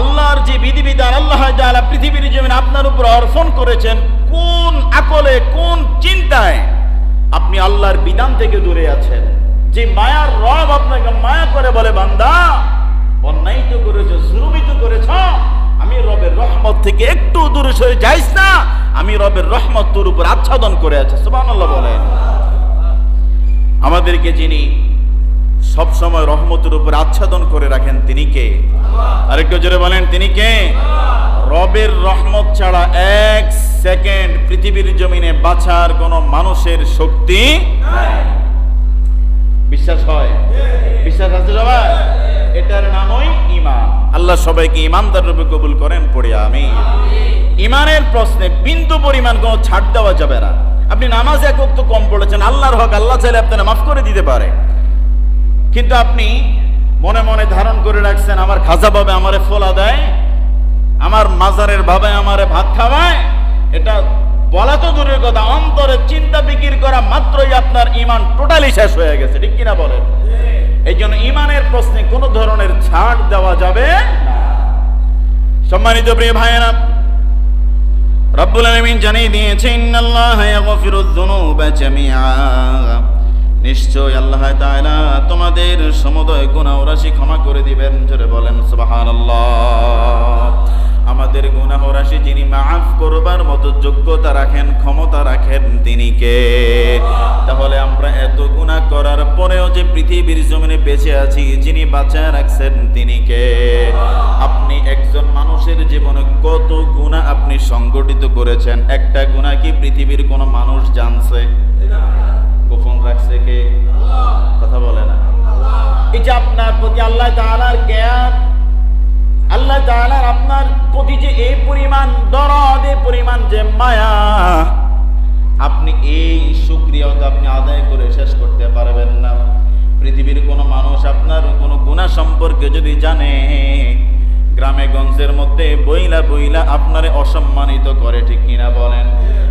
আল্লাহর যে বিধিবিধান, আল্লাহ তাআলা পৃথিবীর জমিন আপনার উপর অর্পণ করেছেন, কোন আকলে, কোন চিন্তায় আপনি আল্লাহর বিধান থেকে দূরে আছেন? যে মায়ার রব আপনাকে মায়া করে বলে, বান্দা অন্যায় তো করেছ জুলুমি তো করেছ, আমি রবের রহমত থেকে একটু দূরে সরে যাইস না, আমি রবের রহমত তোর উপর আচ্ছাদন করে আছে। সুবহানাল্লাহ বলেন। আমাদেরকে যিনি সব সময় রহমতের উপর আচ্ছাদন করে রাখেন তিনি কে? আরেকটু জোরে বলেন, তিনি কে? রবের রহমত ছাড়া এক সেকেন্ড পৃথিবীর জমিনে বাঁচার কোন মানুষের শক্তি বিশ্বাস হয়? বিশ্বাস আছে সবাই? এটার নামই ইমান আল্লাহ সবাইকে ইমানদার রূপে কবুল করেন, পড়ে আমি ইমানের প্রশ্নে বিন্দু পরিমাণ কোনো ছাড় দেওয়া যাবে না। আপনি নামাজ একক তো কম পড়েছেন, আল্লাহর হক, আল্লাহ চাইলে আপনারা মাফ করে দিতে পারে। কিন্তু আপনি মনে মনে ধারণ করে রাখছেন, আমার খাজা বাবা আমারে ফোলা দেয়, আমার মাজারের ভাবে আমারে ভাত খাওয়ায়। এটা বলা তো দূরের কথা, অন্তরে চিন্তা বিকির করা মাত্রই আপনার ইমান টোটালি শেষ হয়ে গেছে, ঠিক কিনা বলেন? এই জন্য ইমানের প্রশ্নে কোনো ধরনের ছাড় দেওয়া যাবে সম্মানিত প্রিয় ভাইয়েরা, রব্বুল আলামিন জানিয়ে দিয়েছে ইন্নাল্লাহ ইয়াগফিরুয যুনুবা জামিআ। নিশ্চয় আল্লাহ তাআলা তোমাদের সমুদয় গুনাহ রাশি ক্ষমা করে দিবেন। জোরে বলেন, সুবহানাল্লাহ। আমাদের গুনাহ রাশি যিনি মাফ করবার মতো যোগ্যতা রাখেন, ক্ষমতা রাখেন, তিনি কে? তাহলে আমরা এত গুনাহ করার পরেও যে পৃথিবীর জমিনে বেঁচে আছি, যিনি বাঁচায় রাখছেন, তিনি কে? আপনি একজন মানুষের জীবনে কত গুণা আপনি সংগঠিত করেছেন? একটা গুণা কি পৃথিবীর কোনো মানুষ জানছে? গোপন আপনার প্রতি আল্লাহ তাআলার জ্ঞান, আল্লাহ তাআলার আপনার প্রতি যে এই পরিমাণ দরদ, এই পরিমাণ যে মায়া, আপনি এই সুক্রিয়তা আপনি আদায় করে শেষ করতে পারবেন না। পৃথিবীর কোনো মানুষ আপনার কোনো গুণা সম্পর্কে যদি জানে, গ্রামে গঞ্জের মধ্যে বইলা বইলা আপনারে অসম্মানিত করে, ঠিক কিনা বলেন?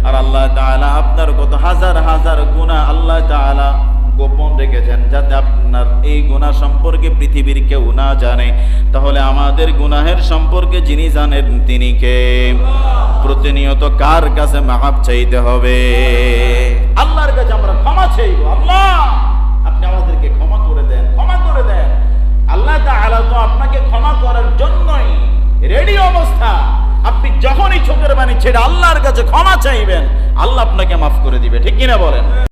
আর আল্লাহ তাআলা আপনার কত হাজার হাজার গুণা আল্লাহ তাআলা গোপন রেখেছেন যাতে আপনার এই গুণা সম্পর্কে পৃথিবীর কেউ না জানে। তাহলে আমাদের গুনাহের সম্পর্কে যিনি জানেন তিনি কে? প্রতিনিয়ত কার কাছে মাহাব চাইতে হবে? আল্লাহর কাছে আমরা ক্ষমা চাইব। আল্লাহ, আপনি আমাদেরকে ক্ষমা করে দেন, ক্ষমা করে দেন। আল্লাহ তাআলা তো আপনাকে ক্ষমা করার জন্যই রেডি অবস্থা। আপনি যখনই চোখের বাণী ছেড়ে আল্লাহর কাছে ক্ষমা চাইবেন, আল্লাহ আপনাকে মাফ করে দিবে। ঠিক কিনা বলেন?